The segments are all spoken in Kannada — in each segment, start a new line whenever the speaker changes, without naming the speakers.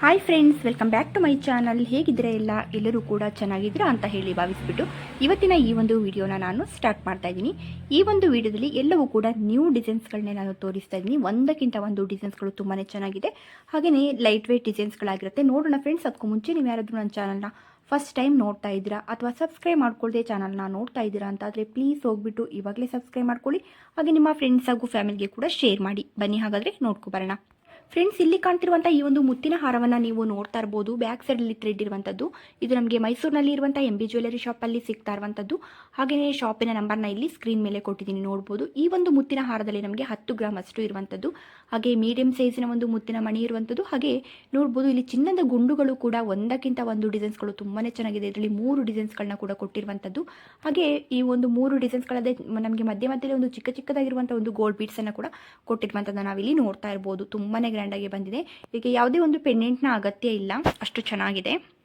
Hi friends welcome back to my channel ಹೇಗಿದ್ರೆ ಎಲ್ಲ? ಎಲ್ಲರೂ ಕೂಡ ಚೆನ್ನಾಗಿದ್ದೀರಾ ಅಂತ ಹೇಳಿ ಭಾವಿಸ್ಬಿಟ್ಟು ಇವತ್ತಿನ ಈ ಒಂದು ವಿಡಿಯೋನ ನಾನು ಸ್ಟಾರ್ಟ್ ಮಾಡ್ತಾ ಇದ್ದೀನಿ. ಈ ಒಂದು ವಿಡಿಯೋದಲ್ಲಿ ಎಲ್ಲವೂ ಕೂಡ ನ್ಯೂ ಡಿಸೈನ್ಸ್ಗಳನ್ನೇ ನಾನು ತೋರಿಸ್ತಾ ಇದ್ದೀನಿ. ಒಂದಕ್ಕಿಂತ ಒಂದು ಡಿಸೈನ್ಸ್ಗಳು ತುಂಬಾ ಚೆನ್ನಾಗಿದೆ. ಹಾಗೆಯೇ ಲೈಟ್ ವೇಟ್ ಡಿಸೈನ್ಸ್ಗಳಾಗಿರುತ್ತೆ ನೋಡೋಣ ಫ್ರೆಂಡ್ಸ್ ಅದಕ್ಕೂ ಮುಂಚೆ ನೀವು ಯಾರಾದರೂ ನನ್ನ ಚಾನಲ್ನ ಫಸ್ಟ್ ಟೈಮ್ ನೋಡ್ತಾ ಇದ್ದೀರಾ ಅಥವಾ ಸಬ್ಸ್ಕ್ರೈಬ್ ಮಾಡ್ಕೊಳ್ಳದೆ ಚಾನಲ್ನ ನೋಡ್ತಾ ಇದ್ದೀರಾ ಅಂತಾದರೆ ಪ್ಲೀಸ್ ಹೋಗ್ಬಿಟ್ಟು ಇವಾಗಲೇ ಸಬ್ಸ್ಕ್ರೈಬ್ ಮಾಡ್ಕೊಳ್ಳಿ. ಹಾಗೆ ನಿಮ್ಮ ಫ್ರೆಂಡ್ಸ್ ಹಾಗೂ ಫ್ಯಾಮಿಲಿಗೆ ಕೂಡ ಶೇರ್ ಮಾಡಿ. ಬನ್ನಿ ಹಾಗಾದರೆ ನೋಡ್ಕೊ ಬರೋಣ. ಫ್ರೆಂಡ್ಸ್ ಇಲ್ಲಿ ಕಾಣ್ತಿರುವಂತಹ ಈ ಒಂದು ಮುತ್ತಿನ ಹಾರವನ್ನು ನೀವು ನೋಡ್ತಾ ಇರ್ಬೋದು. ಬ್ಯಾಕ್ ಸೈಡ್ ಅಲ್ಲಿ ಥ್ರೆಡ್ ಇರುವಂಥದ್ದು ಇದು ನಮಗೆ ಮೈಸೂರಿನಲ್ಲಿ ಇರುವಂತಹ ಎಂ ಬಿ ಜ್ಯುವೆಲರಿ ಅಲ್ಲಿ ಸಿಗ್ತಾ ಇರುವಂತದ್ದು. ಹಾಗೆಯೇ ಶಾಪಿನ ನಂಬರ್ನ ಇಲ್ಲಿ ಸ್ಕ್ರೀನ್ ಮೇಲೆ ಕೊಟ್ಟಿದ್ದೀನಿ ನೋಡ್ಬೋದು. ಈ ಒಂದು ಮುತ್ತಿನ ಹಾರದಲ್ಲಿ ನಮಗೆ ಹತ್ತು ಗ್ರಾಮ್ ಅಷ್ಟು ಇರುವಂಥದ್ದು ಹಾಗೆ ಮೀಡಿಯಂ ಸೈಜಿನ ಒಂದು ಮುತ್ತಿನ ಮಣಿ ಇರುವಂಥದ್ದು ಹಾಗೆ ನೋಡ್ಬೋದು ಇಲ್ಲಿ ಚಿನ್ನದ ಗುಂಡುಗಳು ಕೂಡ ಒಂದಕ್ಕಿಂತ ಒಂದು ಡಿಸೈನ್ಸ್ಗಳು ತುಂಬಾ ಚೆನ್ನಾಗಿದೆ. ಇದರಲ್ಲಿ ಮೂರು ಡಿಸೈನ್ಸ್ಗಳನ್ನ ಕೂಡ ಕೊಟ್ಟಿರುವಂಥದ್ದು ಹಾಗೆ ಈ ಒಂದು ಮೂರು ಡಿಸೈನ್ಸ್ಗಳಲ್ಲದೆ ನಮಗೆ ಮಧ್ಯೆ ಮಧ್ಯದಲ್ಲಿ ಒಂದು ಚಿಕ್ಕ ಚಿಕ್ಕದಾಗಿರುವಂಥ ಒಂದು ಗೋಲ್ಡ್ ಬೀಡ್ಸನ್ನು ಕೂಡ ಕೊಟ್ಟಿರುವಂಥದ್ದು ನಾವಿಲ್ಲಿ ನೋಡ್ತಾ ಇರ್ಬೋದು. ತುಂಬಾ ಗ್ರ್ಯಾಂಡಾಗಿ ಬಂದಿದೆ. ಇದಕ್ಕೆ ಯಾವುದೇ ಒಂದು ಪೆಂಡೆಂಟ್ನ ಅಗತ್ಯ ಇಲ್ಲ. ಅಷ್ಟು ಚೆನ್ನಾಗಿದೆ.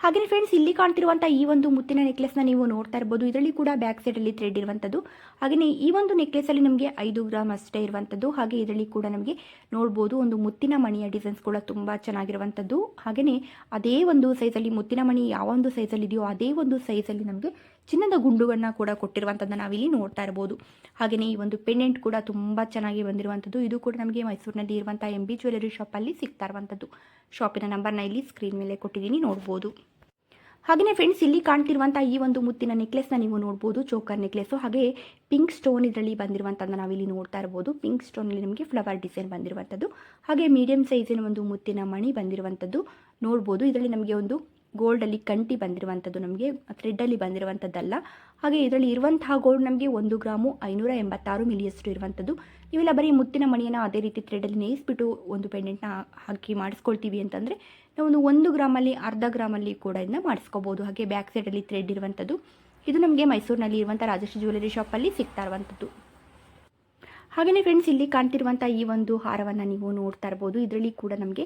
ಹಾಗೆಯೇ ಫ್ರೆಂಡ್ಸ್ ಇಲ್ಲಿ ಕಾಣ್ತಿರುವಂತಹ ಈ ಒಂದು ಮುತ್ತಿನ ನೆಕ್ಲೆಸ್ನ ನೀವು ನೋಡ್ತಾ ಇರಬಹುದು ಇದರಲ್ಲಿ ಕೂಡ ಬ್ಯಾಕ್ ಸೈಡ್ ಅಲ್ಲಿ ಥ್ರೆಡ್ ಇರುವಂಥದ್ದು ಹಾಗೆಯೇ ಈ ಒಂದು ನೆಕ್ಲೆಸ್ ಅಲ್ಲಿ ನಮಗೆ ಐದು ಗ್ರಾಮ್ ಅಷ್ಟೇ ಇರುವಂಥದ್ದು ಹಾಗೆ ಇದರಲ್ಲಿ ಕೂಡ ನಮಗೆ ನೋಡಬಹುದು ಒಂದು ಮುತ್ತಿನ ಮಣಿಯ ಡಿಸೈನ್ಸ್ ಕೂಡ ತುಂಬಾ ಚೆನ್ನಾಗಿರುವಂತದ್ದು. ಹಾಗೆಯೇ ಅದೇ ಒಂದು ಸೈಜಲ್ಲಿ ಮುತ್ತಿನ ಮಣಿ ಯಾವ ಒಂದು ಅಲ್ಲಿ ಇದೆಯೋ ಅದೇ ಒಂದು ಸೈಜಲ್ಲಿ ನಮಗೆ ಚಿನ್ನದ ಗುಂಡುಗಳನ್ನ ಕೂಡ ಕೊಟ್ಟಿರುವಂಥದ್ದು ನಾವಿಲ್ಲಿ ನೋಡ್ತಾ ಇರ್ಬೋದು. ಹಾಗೆಯೇ ಈ ಒಂದು ಪೆಂಡೆಂಟ್ ಕೂಡ ತುಂಬ ಚೆನ್ನಾಗಿ ಬಂದಿರುವಂಥದ್ದು ಇದು ಕೂಡ ನಮಗೆ ಮೈಸೂರಿನಲ್ಲಿ ಇರುವಂಥ ಎಂ ಬಿ ಜ್ಯುವೆಲರಿ ಶಾಪಲ್ಲಿ ಸಿಗ್ತಾ ಇರುವಂಥದ್ದು ಶಾಪಿನ ನಂಬರ್ನ ಇಲ್ಲಿ ಸ್ಕ್ರೀನ್ ಮೇಲೆ ಕೊಟ್ಟಿದ್ದೀನಿ, ನೋಡ್ಬೋದು. ಹಾಗೆಯೇ ಫ್ರೆಂಡ್ಸ್ ಇಲ್ಲಿ ಕಾಣ್ತಿರುವಂಥ ಈ ಒಂದು ಮುತ್ತಿನ ನೆಕ್ಲೆಸ್ನ ನೀವು ನೋಡ್ಬೋದು ಚೋಕರ್ ನೆಕ್ಲೆಸ್ಸು ಹಾಗೆ ಪಿಂಕ್ ಸ್ಟೋನ್ ಇದರಲ್ಲಿ ಬಂದಿರುವಂಥದ್ದು ನಾವಿಲ್ಲಿ ನೋಡ್ತಾ ಇರ್ಬೋದು. ಪಿಂಕ್ ಸ್ಟೋನಲ್ಲಿ ನಿಮಗೆ ಫ್ಲವರ್ ಡಿಸೈನ್ ಬಂದಿರುವಂಥದ್ದು ಹಾಗೆ ಮೀಡಿಯಂ ಸೈಜಿನ ಒಂದು ಮುತ್ತಿನ ಮಣಿ ಬಂದಿರುವಂಥದ್ದು ನೋಡ್ಬೋದು, ಇದರಲ್ಲಿ ನಮಗೆ ಒಂದು ಗೋಲ್ಡಲ್ಲಿ ಕಂಟಿ ಬಂದಿರುವಂಥದ್ದು ನಮಗೆ ಥ್ರೆಡ್ಡಲ್ಲಿ ಬಂದಿರುವಂಥದ್ದಲ್ಲ. ಹಾಗೆ ಇದರಲ್ಲಿ ಇರುವಂತಹ ಗೋಲ್ಡ್ ನಮಗೆ ಒಂದು ಗ್ರಾಮು ಐನೂರ ಎಂಬತ್ತಾರು ಮಿಲಿಯಷ್ಟು ಇರುವಂಥದ್ದು. ಇವೆಲ್ಲ ಬರೀ ಮುತ್ತಿನ ಮಣಿಯನ್ನು ಅದೇ ರೀತಿ ಥ್ರೆಡಲ್ಲಿ ನೇಯಿಸ್ಬಿಟ್ಟು ಒಂದು ಪೆಂಡೆಂಟ್ನ ಹಾಕಿ ಮಾಡಿಸ್ಕೊಳ್ತೀವಿ ಅಂತಂದರೆ ನಾವು ಒಂದು ಒಂದು ಗ್ರಾಮಲ್ಲಿ, ಅರ್ಧ ಗ್ರಾಮಲ್ಲಿ ಕೂಡ ಇದನ್ನ ಮಾಡಿಸ್ಕೋಬೋದು. ಹಾಗೆ ಬ್ಯಾಕ್ ಸೈಡಲ್ಲಿ ಥ್ರೆಡ್ ಇರುವಂಥದ್ದು. ಇದು ನಮಗೆ ಮೈಸೂರಿನಲ್ಲಿ ಇರುವಂಥ ರಾಜಶ್ರೀ ಜ್ಯುವೆಲರಿ ಶಾಪಲ್ಲಿ ಸಿಗ್ತಾ ಇರುವಂಥದ್ದು. ಹಾಗೆಯೇ ಫ್ರೆಂಡ್ಸ್ ಇಲ್ಲಿ ಕಾಣ್ತಿರುವಂಥ ಈ ಒಂದು ಹಾರವನ್ನು ನೀವು ನೋಡ್ತಾ ಇರ್ಬೋದು. ಇದರಲ್ಲಿ ಕೂಡ ನಮಗೆ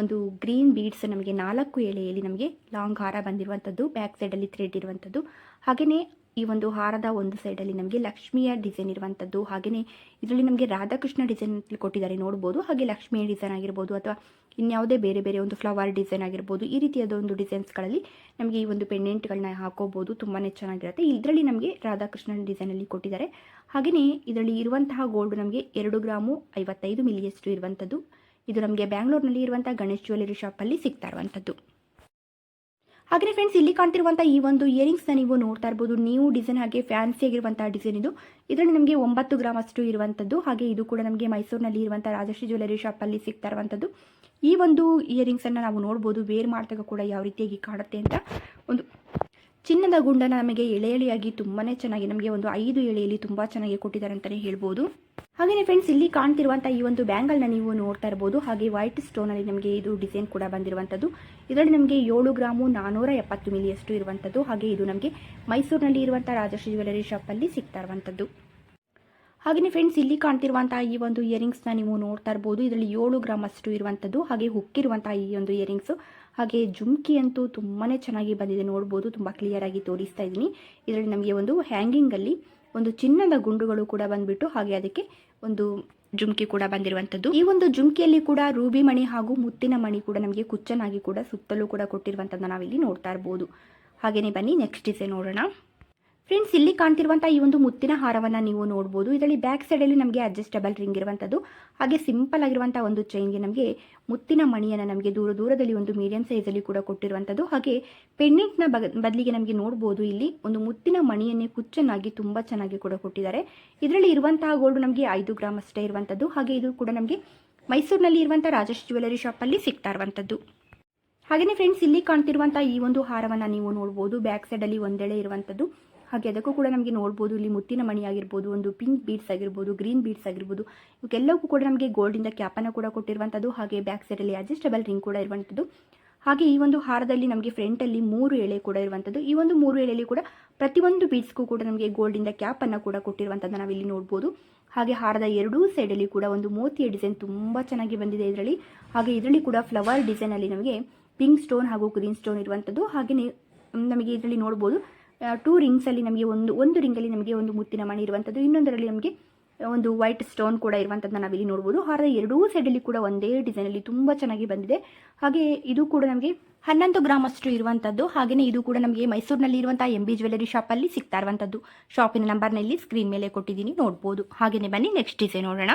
ಒಂದು ಗ್ರೀನ್ ಬೀಡ್ಸ್ ನಮಗೆ ನಾಲ್ಕು ಎಳೆಯಲ್ಲಿ ನಮಗೆ ಲಾಂಗ್ ಹಾರ ಬಂದಿರುವಂಥದ್ದು, ಬ್ಯಾಕ್ ಸೈಡಲ್ಲಿ ಥ್ರೆಡ್ ಇರುವಂಥದ್ದು. ಹಾಗೆಯೇ ಈ ಒಂದು ಹಾರದ ಒಂದು ಸೈಡಲ್ಲಿ ನಮಗೆ ಲಕ್ಷ್ಮಿಯ ಡಿಸೈನ್ ಇರುವಂಥದ್ದು ಹಾಗೆಯೇ ಇದರಲ್ಲಿ ನಮಗೆ ರಾಧಾಕೃಷ್ಣ ಡಿಸೈನ್ ಕೊಟ್ಟಿದ್ದಾರೆ ನೋಡ್ಬೋದು. ಹಾಗೆ ಲಕ್ಷ್ಮಿಯ ಡಿಸೈನ್ ಆಗಿರ್ಬೋದು ಅಥವಾ ಇನ್ಯಾವುದೇ ಬೇರೆ ಬೇರೆ ಒಂದು ಫ್ಲವರ್ ಡಿಸೈನ್ ಆಗಿರ್ಬೋದು, ಈ ರೀತಿಯಾದ ಒಂದು ಡಿಸೈನ್ಸ್ಗಳಲ್ಲಿ ನಮಗೆ ಈ ಒಂದು ಪೆಂಡೆಂಟ್ಗಳನ್ನ ಹಾಕೋಬೋದು. ತುಂಬಾ ಚೆನ್ನಾಗಿರುತ್ತೆ. ಇದರಲ್ಲಿ ನಮಗೆ ರಾಧಾಕೃಷ್ಣನ ಡಿಸೈನಲ್ಲಿ ಕೊಟ್ಟಿದ್ದಾರೆ. ಹಾಗೆಯೇ ಇದರಲ್ಲಿ ಇರುವಂತಹ ಗೋಲ್ಡ್ ನಮಗೆ ಎರಡು ಗ್ರಾಮು ಐವತ್ತೈದು ಮಿಲಿಯಷ್ಟು ಇರುವಂಥದ್ದು. ಇದು ನಮಗೆ ಬ್ಯಾಂಗ್ಳೂರಿನಲ್ಲಿ ಇರುವಂಥ ಗಣೇಶ್ ಜ್ಯುವೆಲರಿ ಶಾಪಲ್ಲಿ ಸಿಗ್ತಾ ಇರುವಂಥದ್ದು. ಹಾಗೆ ಫ್ರೆಂಡ್ಸ್ ಇಲ್ಲಿ ಕಾಣ್ತಿರುವಂಥ ಈ ಒಂದು ಇಯರಿಂಗ್ಸ್ನ ನೀವು ನೋಡ್ತಾ ಇರ್ಬೋದು. ನೀವು ಡಿಸೈನ್ ಹಾಗೆ ಫ್ಯಾನ್ಸಿ ಆಗಿರುವಂಥ ಡಿಸೈನ್ ಇದು. ಇದರಲ್ಲಿ ನಮಗೆ ಒಂಬತ್ತು ಗ್ರಾಮ್ ಅಷ್ಟು ಇರುವಂಥದ್ದು. ಹಾಗೆ ಇದು ಕೂಡ ನಮಗೆ ಮೈಸೂರಿನಲ್ಲಿ ಇರುವಂಥ ರಾಜಶ್ರೀ ಜ್ಯುವೆಲರಿ ಶಾಪಲ್ಲಿ ಸಿಗ್ತಾ ಇರುವಂಥದ್ದು. ಈ ಒಂದು ಇಯರಿಂಗ್ಸನ್ನು ನಾವು ನೋಡ್ಬೋದು. ವೇರ್ ಮಾಡಿದಾಗ ಕೂಡ ಯಾವ ರೀತಿಯಾಗಿ ಕಾಣುತ್ತೆ ಅಂತ ಒಂದು ಚಿನ್ನದ ಗುಂಡನ ನಮಗೆ ಎಳೆ ಎಳೆಯಾಗಿ ತುಂಬಾ ಚೆನ್ನಾಗಿ, ನಮಗೆ ಒಂದು ಐದು ಎಳೆಯಲ್ಲಿ ತುಂಬ ಚೆನ್ನಾಗಿ ಕೊಟ್ಟಿದ್ದಾರೆ ಅಂತಲೇ ಹೇಳ್ಬೋದು. ಹಾಗೆಯೇ ಫ್ರೆಂಡ್ಸ್ ಇಲ್ಲಿ ಕಾಣ್ತಿರುವಂಥ ಈ ಒಂದು ಬ್ಯಾಂಗಲ್ನ ನೀವು ನೋಡ್ತಾ ಇರ್ಬೋದು. ಹಾಗೆ ವೈಟ್ ಸ್ಟೋನಲ್ಲಿ ನಮಗೆ ಇದು ಡಿಸೈನ್ ಕೂಡ ಬಂದಿರುವಂಥದ್ದು ಇದರಲ್ಲಿ ನಮಗೆ ಏಳು ಗ್ರಾಮು ನಾನ್ನೂರ ಎಪ್ಪತ್ತು ಮಿಲಿಯಷ್ಟು ಇರುವಂಥದ್ದು ಹಾಗೆ ಇದು ನಮಗೆ ಮೈಸೂರಿನಲ್ಲಿ ಇರುವಂಥ ರಾಜಶ್ರೀ ಜ್ಯುವೆಲರಿ ಶಾಪಲ್ಲಿ ಸಿಗ್ತಾ ಇರುವಂಥದ್ದು ಹಾಗೆಯೇ ಫ್ರೆಂಡ್ಸ್ ಇಲ್ಲಿ ಕಾಣ್ತಿರುವಂತಹ ಈ ಒಂದು ಇಯರಿಂಗ್ಸ್ನ ನೀವು ನೋಡ್ತಾ ಇರ್ಬೋದು. ಇದರಲ್ಲಿ ಏಳು ಗ್ರಾಮ್ ಅಷ್ಟು ಇರುವಂಥದ್ದು ಹಾಗೆ ಹುಕ್ಕಿರುವಂತಹ ಈ ಒಂದು ಇಯರಿಂಗ್ಸು ಹಾಗೆ ಜುಮ್ಕಿ ಅಂತೂ ತುಂಬಾ ಚೆನ್ನಾಗಿ ಬಂದಿದೆ, ನೋಡ್ಬೋದು, ತುಂಬ ಕ್ಲಿಯರಾಗಿ ತೋರಿಸ್ತಾ ಇದ್ದೀನಿ. ಇದರಲ್ಲಿ ನಮಗೆ ಒಂದು ಹ್ಯಾಂಗಿಂಗಲ್ಲಿ ಒಂದು ಚಿನ್ನದ ಗುಂಡುಗಳು ಕೂಡ ಬಂದ್ಬಿಟ್ಟು ಹಾಗೆ ಅದಕ್ಕೆ ಒಂದು ಜುಮ್ಕಿ ಕೂಡ ಬಂದಿರುವಂಥದ್ದು. ಈ ಒಂದು ಜುಮ್ಕಿಯಲ್ಲಿ ಕೂಡ ರೂಬಿ ಮಣಿ ಹಾಗೂ ಮುತ್ತಿನ ಮಣಿ ಕೂಡ ನಮಗೆ ಕುಚ್ಚನಾಗಿ ಕೂಡ ಸುತ್ತಲೂ ಕೂಡ ಕೊಟ್ಟಿರುವಂಥದ್ದು ನಾವಿಲ್ಲಿ ನೋಡ್ತಾ ಇರ್ಬೋದು. ಹಾಗೆಯೇ ಬನ್ನಿ ನೆಕ್ಸ್ಟ್ ಡಿಸೈನ್ ನೋಡೋಣ. ಫ್ರೆಂಡ್ಸ್ ಇಲ್ಲಿ ಕಾಣ್ತಿರುವಂಥ ಈ ಒಂದು ಮುತ್ತಿನ ಹಾರವನ್ನು ನೀವು ನೋಡ್ಬೋದು. ಇದರಲ್ಲಿ ಬ್ಯಾಕ್ ಸೈಡಲ್ಲಿ ನಮಗೆ ಅಡ್ಜಸ್ಟಬಲ್ ರಿಂಗ್ ಇರುವಂಥದ್ದು ಹಾಗೆ ಸಿಂಪಲ್ ಆಗಿರುವಂಥ ಒಂದು ಚೈನ್ಗೆ ನಮಗೆ ಮುತ್ತಿನ ಮಣಿಯನ್ನು ನಮಗೆ ದೂರ ದೂರದಲ್ಲಿ ಒಂದು ಮೀಡಿಯಂ ಸೈಜಲ್ಲಿ ಕೂಡ ಕೊಟ್ಟಿರುವಂಥದ್ದು ಹಾಗೆ ಪೆಂಡೆಂಟ್ನ ಬದಲಿಗೆ ನಮಗೆ ನೋಡ್ಬೋದು ಇಲ್ಲಿ ಒಂದು ಮುತ್ತಿನ ಮಣಿಯನ್ನೇ ಕುಚ್ಚನ್ನಾಗಿ ತುಂಬ ಚೆನ್ನಾಗಿ ಕೂಡ ಕೊಟ್ಟಿದ್ದಾರೆ. ಇದರಲ್ಲಿ ಇರುವಂತಹ ಗೋಲ್ಡ್ ನಮಗೆ ಐದು ಗ್ರಾಮ್ ಅಷ್ಟೇ ಇರುವಂಥದ್ದು ಹಾಗೆ ಇದು ಕೂಡ ನಮಗೆ ಮೈಸೂರಿನಲ್ಲಿ ಇರುವಂಥ ರಾಜೇಶ್ ಜ್ಯುವೆಲರಿ ಶಾಪಲ್ಲಿ ಸಿಗ್ತಾ ಇರುವಂಥದ್ದು ಹಾಗೆಯೇ ಫ್ರೆಂಡ್ಸ್ ಇಲ್ಲಿ ಕಾಣ್ತಿರುವಂಥ ಈ ಒಂದು ಹಾರವನ್ನು ನೀವು ನೋಡ್ಬೋದು. ಬ್ಯಾಕ್ ಸೈಡಲ್ಲಿ ಒಂದೆಳೆ ಇರುವಂಥದ್ದು ಹಾಗೆ ಅದಕ್ಕೂ ಕೂಡ ನಮಗೆ ನೋಡ್ಬೋದು, ಇಲ್ಲಿ ಮುತ್ತಿನ ಮಣಿ ಆಗಿರ್ಬೋದು, ಒಂದು ಪಿಂಕ್ ಬೀಡ್ಸ್ ಆಗಿರ್ಬೋದು ಗ್ರೀನ್ ಬೀಡ್ಸ್ ಆಗಿರ್ಬೋದು ಇವಕ್ಕೆಲ್ಲವೂ ಕೂಡ ನಮಗೆ ಗೋಲ್ಡಿಂದ ಕ್ಯಾಪನ್ನು ಕೂಡ ಕೊಟ್ಟಿರುವಂಥದ್ದು ಹಾಗೆ ಬ್ಯಾಕ್ ಸೈಡಲ್ಲಿ ಅಡ್ಜಸ್ಟಬಲ್ ರಿಂಗ್ ಕೂಡ ಇರುವಂಥದ್ದು ಹಾಗೆ ಈ ಒಂದು ಹಾರದಲ್ಲಿ ನಮಗೆ ಫ್ರಂಟಲ್ಲಿ ಮೂರು ಎಳೆ ಕೂಡ ಇರುವಂಥದ್ದು ಈ ಒಂದು ಮೂರು ಎಳೆಯಲ್ಲಿ ಕೂಡ ಪ್ರತಿಯೊಂದು ಬೀಡ್ಸ್ಗೂ ಕೂಡ ನಮಗೆ ಗೋಲ್ಡಿಂದ ಕ್ಯಾಪನ್ನು ಕೂಡ ಕೊಟ್ಟಿರುವಂಥದ್ದು ನಾವಿಲ್ಲಿ ನೋಡ್ಬೋದು. ಹಾಗೆ ಹಾರದ ಎರಡೂ ಸೈಡಲ್ಲಿ ಕೂಡ ಒಂದು ಮೋತಿಯ ಡಿಸೈನ್ ತುಂಬ ಚೆನ್ನಾಗಿ ಬಂದಿದೆ ಇದರಲ್ಲಿ. ಹಾಗೆ ಇದರಲ್ಲಿ ಕೂಡ ಫ್ಲವರ್ ಡಿಸೈನಲ್ಲಿ ನಮಗೆ ಪಿಂಕ್ ಸ್ಟೋನ್ ಹಾಗೂ ಗ್ರೀನ್ ಸ್ಟೋನ್ ಇರುವಂಥದ್ದು ಹಾಗೆ ನಮಗೆ ಇದರಲ್ಲಿ ನೋಡ್ಬೋದು. ಟೂ ರಿಂಗ್ಸಲ್ಲಿ ನಮಗೆ ಒಂದು ಒಂದು ರಿಂಗಲ್ಲಿ ನಮಗೆ ಒಂದು ಮುತ್ತಿನ ಮಣಿ ಇರುವಂಥದ್ದು ಇನ್ನೊಂದರಲ್ಲಿ ನಮಗೆ ಒಂದು ವೈಟ್ ಸ್ಟೋನ್ ಕೂಡ ಇರುವಂಥದ್ದು ನಾವಿಲ್ಲಿ ನೋಡ್ಬೋದು. ಹಾರ ಎರಡೂ ಸೈಡಲ್ಲಿ ಕೂಡ ಒಂದೇ ಡಿಸೈನಲ್ಲಿ ತುಂಬ ಚೆನ್ನಾಗಿ ಬಂದಿದೆ. ಹಾಗೆ ಇದು ಕೂಡ ನಮಗೆ ಹನ್ನೊಂದು ಗ್ರಾಮ್ ಅಷ್ಟು ಇರುವಂಥದ್ದು ಹಾಗೆಯೇ ಇದು ಕೂಡ ನಮಗೆ ಮೈಸೂರಿನಲ್ಲಿ ಇರುವಂಥ ಎಂ ಬಿ ಜ್ಯುವೆಲರಿ ಶಾಪಲ್ಲಿ ಸಿಗ್ತಾ ಇರುವಂಥದ್ದು ಶಾಪಿನ ನಂಬರ್ನಲ್ಲಿ ಸ್ಕ್ರೀನ್ ಮೇಲೆ ಕೊಟ್ಟಿದ್ದೀನಿ, ನೋಡ್ಬೋದು. ಹಾಗೆಯೇ ಬನ್ನಿ ನೆಕ್ಸ್ಟ್ ಡಿಸೈನ್ ನೋಡೋಣ.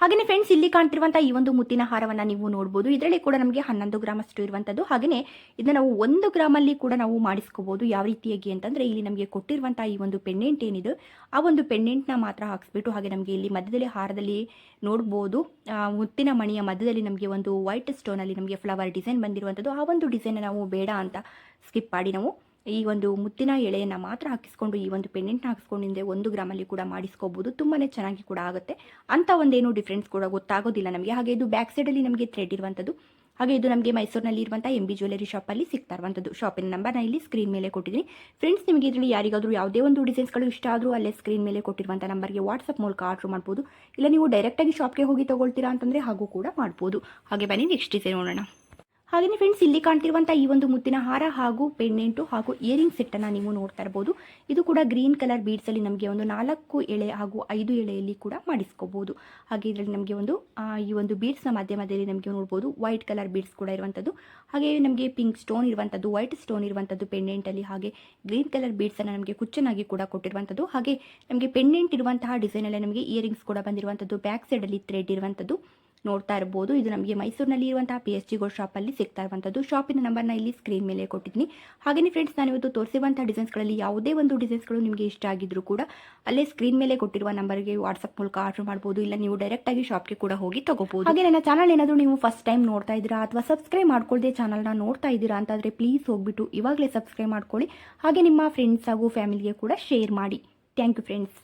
ಹಾಗೆಯೇ ಫ್ರೆಂಡ್ಸ್ ಇಲ್ಲಿ ಕಾಣ್ತಿರುವಂಥ ಈ ಒಂದು ಮುತ್ತಿನ ಹಾರವನ್ನು ನೀವು ನೋಡ್ಬೋದು. ಇದರಲ್ಲಿ ಕೂಡ ನಮಗೆ ಹನ್ನೊಂದು ಗ್ರಾಮ್ ಅಷ್ಟು ಇರುವಂಥದ್ದು ಹಾಗೆಯೇ ಇದನ್ನ ನಾವು ಒಂದು ಗ್ರಾಮಲ್ಲಿ ಕೂಡ ನಾವು ಮಾಡಿಸ್ಕೋಬೋದು. ಯಾವ ರೀತಿಯಾಗಿ ಅಂತಂದ್ರೆ ಇಲ್ಲಿ ನಮಗೆ ಕೊಟ್ಟಿರುವಂತಹ ಈ ಒಂದು ಪೆಂಡೆಂಟ್ ಏನಿದೆ ಆ ಒಂದು ಪೆಂಡೆಂಟ್ನ ಮಾತ್ರ ಹಾಕ್ಸ್ಬಿಟ್ಟು ಹಾಗೆ ನಮಗೆ ಇಲ್ಲಿ ಮಧ್ಯದಲ್ಲಿ ಹಾರದಲ್ಲಿ ನೋಡ್ಬೋದು. ಆ, ಮುತ್ತಿನ ಮಣಿಯ ಮಧ್ಯದಲ್ಲಿ ನಮಗೆ ಒಂದು ವೈಟ್ ಸ್ಟೋನ್ ಅಲ್ಲಿ ನಮಗೆ ಫ್ಲವರ್ ಡಿಸೈನ್ ಬಂದಿರುವಂಥದ್ದು ಆ ಒಂದು ಡಿಸೈನ್ ನಾವು ಬೇಡ ಅಂತ ಸ್ಕಿಪ್ ಮಾಡಿ ನಾವು ಈ ಒಂದು ಮುತ್ತಿನ ಎಳೆಯನ್ನು ಮಾತ್ರ ಹಾಕಿಸ್ಕೊಂಡು, ಈ ಒಂದು ಪೆಂಡೆಂಟ್ನ ಹಾಕಿಸ್ಕೊಂಡು ಹಿಂದೆ ಒಂದು ಗ್ರಾಮಲ್ಲಿ ಕೂಡ ಮಾಡಿಸ್ಕೋಬೋದು. ತುಂಬಾ ಚೆನ್ನಾಗಿ ಕೂಡ ಆಗುತ್ತೆ. ಅಂತ ಒಂದೇನು ಡಿಫ್ರೆನ್ಸ್ ಕೂಡ ಗೊತ್ತಾಗೋದಿಲ್ಲ ನಮಗೆ. ಹಾಗೆ ಇದು ಬ್ಯಾಕ್ ಸೈಡಲ್ಲಿ ನಮಗೆ ಥ್ರೆಡ್ ಇರುವಂಥದ್ದು. ಹಾಗೆ ಇದು ನಮಗೆ ಮೈಸೂರಿನಲ್ಲಿ ಇರುವಂಥ ಎಂ ಬಿ ಜ್ಯುವೆಲರಿ ಶಾಪಲ್ಲಿ ಸಿಗ್ತಾ ಇರುವಂಥದ್ದು. ಶಾಪಿನ ನಂಬರ್ನ ಇಲ್ಲಿ ಸ್ಕ್ರೀನ್ ಮೇಲೆ ಕೊಟ್ಟಿದ್ದೀನಿ. ಫ್ರೆಂಡ್ಸ್ ನಿಮಗೆ ಇದರಲ್ಲಿ ಯಾರಿಗಾದರೂ ಯಾವುದೇ ಒಂದು ಡಿಸೈನ್ಸ್ಗಳು ಇಷ್ಟ ಆದರೂ ಅಲ್ಲೇ ಸ್ಕ್ರೀನ್ ಮೇಲೆ ಕೊಟ್ಟಿರುವಂಥ ನಂಬರ್ಗೆ ವಾಟ್ಸಪ್ ಮೂಲಕ ಆರ್ಡ್ರ್ ಮಾಡ್ಬೋದು. ಇಲ್ಲ ನೀವು ಡೈರೆಕ್ಟಾಗಿ ಶಾಪ್ಗೆ ಹೋಗಿ ತೊಗೊಳ್ತೀರಾ ಅಂತಂದರೆ ಹಾಗೂ ಕೂಡ ಮಾಡ್ಬೋದು. ಹಾಗೆ ಬನ್ನಿ ನೆಕ್ಸ್ಟ್ ಡಿಸೈನ್ ನೋಡೋಣ. ಹಾಗೆಯೇ ಫ್ರೆಂಡ್ಸ್ ಇಲ್ಲಿ ಕಾಣ್ತಿರುವಂಥ ಈ ಒಂದು ಮುತ್ತಿನ ಹಾರ ಹಾಗೂ ಪೆಂಡೆಂಟು ಹಾಗೂ ಇಯರಿಂಗ್ ಸೆಟ್ಟನ್ನು ನೀವು ನೋಡ್ತಾ ಇರ್ಬೋದು. ಇದು ಕೂಡ ಗ್ರೀನ್ ಕಲರ್ ಬೀಡ್ಸಲ್ಲಿ ನಮಗೆ ಒಂದು ನಾಲ್ಕು ಎಳೆ ಹಾಗೂ ಐದು ಎಳೆಯಲ್ಲಿ ಕೂಡ ಮಾಡಿಸ್ಕೋಬೋದು. ಹಾಗೆ ಇದರಲ್ಲಿ ನಮಗೆ ಒಂದು ಈ ಒಂದು ಬೀಡ್ಸ್ನ ಮಧ್ಯ ಮಧ್ಯದಲ್ಲಿ ನಮಗೆ ನೋಡ್ಬೋದು. ವೈಟ್ ಕಲರ್ ಬೀಡ್ಸ್ ಕೂಡ ಇರುವಂಥದ್ದು ಹಾಗೆ ನಮಗೆ ಪಿಂಕ್ ಸ್ಟೋನ್ ಇರುವಂಥದ್ದು ವೈಟ್ ಸ್ಟೋನ್ ಇರುವಂಥದ್ದು ಪೆಂಡೆಂಟಲ್ಲಿ ಹಾಗೆ ಗ್ರೀನ್ ಕಲರ್ ಬೀಡ್ಸನ್ನು ನಮಗೆ ಕುಚ್ಚನಾಗಿ ಕೂಡ ಕೊಟ್ಟಿರುವಂಥದ್ದು ಹಾಗೆ ನಮಗೆ ಪೆಂಡೆಂಟ್ ಇರುವಂತಹ ಡಿಸೈನಲ್ಲಿ ನಮಗೆ ಇಯರಿಂಗ್ಸ್ ಕೂಡ ಬಂದಿರುವಂಥದ್ದು ಬ್ಯಾಕ್ ಸೈಡಲ್ಲಿ ಥ್ರೆಡ್ ಇರುವಂಥದ್ದು ನೋಡ್ತಾ ಇರ್ಬೋದು. ಇದು ನಮಗೆ ಮೈಸೂರಿನಲ್ಲಿ ಇರುವಂತಹ ಪಿ ಎಚ್ ಜಿ ಗೋಲ್ಡ್ ಶಾಪಲ್ಲಿ ಸಿಗ್ತಾ ಇರುವಂಥದ್ದು ಶಾಪಿನ ನಂಬರ್ನ ಇಲ್ಲಿ ಸ್ಕ್ರೀನ್ ಮೇಲೆ ಕೊಟ್ಟಿದ್ದೀನಿ. ಹಾಗೆಯೇ ಫ್ರೆಂಡ್ಸ್ ನಾನು ಇವತ್ತು ತೋರಿಸಿರುವಂಥ ಡಿಸೈನ್ಸ್ಗಳಲ್ಲಿ ಯಾವುದೇ ಒಂದು ಡಿಸೈನ್ಸ್ಗಳು ನಿಮಗೆ ಇಷ್ಟ ಆಗಿದ್ರು ಕೂಡ ಅಲ್ಲೇ ಸ್ಕ್ರೀನ್ ಮೇಲೆ ಕೊಟ್ಟಿರುವ ನಂಬರ್ಗೆ ವಾಟ್ಸಪ್ ಮೂಲಕ ಆರ್ಡರ್ ಮಾಡ್ಬೋದು. ಇಲ್ಲ ನೀವು ಡೈರೆಕ್ಟ್ ಆಗಿ ಶಾಪ್ ಶಾಪ್ಗೆ ಕೂಡ ಹೋಗಿ ತಗೋಬಹುದು ಹಾಗೆ ನನ್ನ ಚಾನಲ್ ಏನಾದರೂ ನೀವು ಫಸ್ಟ್ ಟೈಮ್ ನೋಡ್ತಾ ಇದ್ದೀರಾ ಅಥವಾ ಸಬ್ಸ್ಕ್ರೈಬ್ ಮಾಡ್ಕೊಳ್ಳದೆ ಚಾನಲ್ನ ನೋಡ್ತಾ ಇದ್ದೀರಾ ಅಂತಾದರೆ ಪ್ಲೀಸ್ ಹೋಗ್ಬಿಟ್ಟು ಇವಾಗಲೇ ಸಬ್ಸ್ಕ್ರೈಬ್ ಮಾಡ್ಕೊಳ್ಳಿ. ಹಾಗೆ ನಿಮ್ಮ ಫ್ರೆಂಡ್ಸ್ ಹಾಗೂ ಫ್ಯಾಮಿಲಿಗೆ ಕೂಡ ಶೇರ್ ಮಾಡಿ. Thank you friends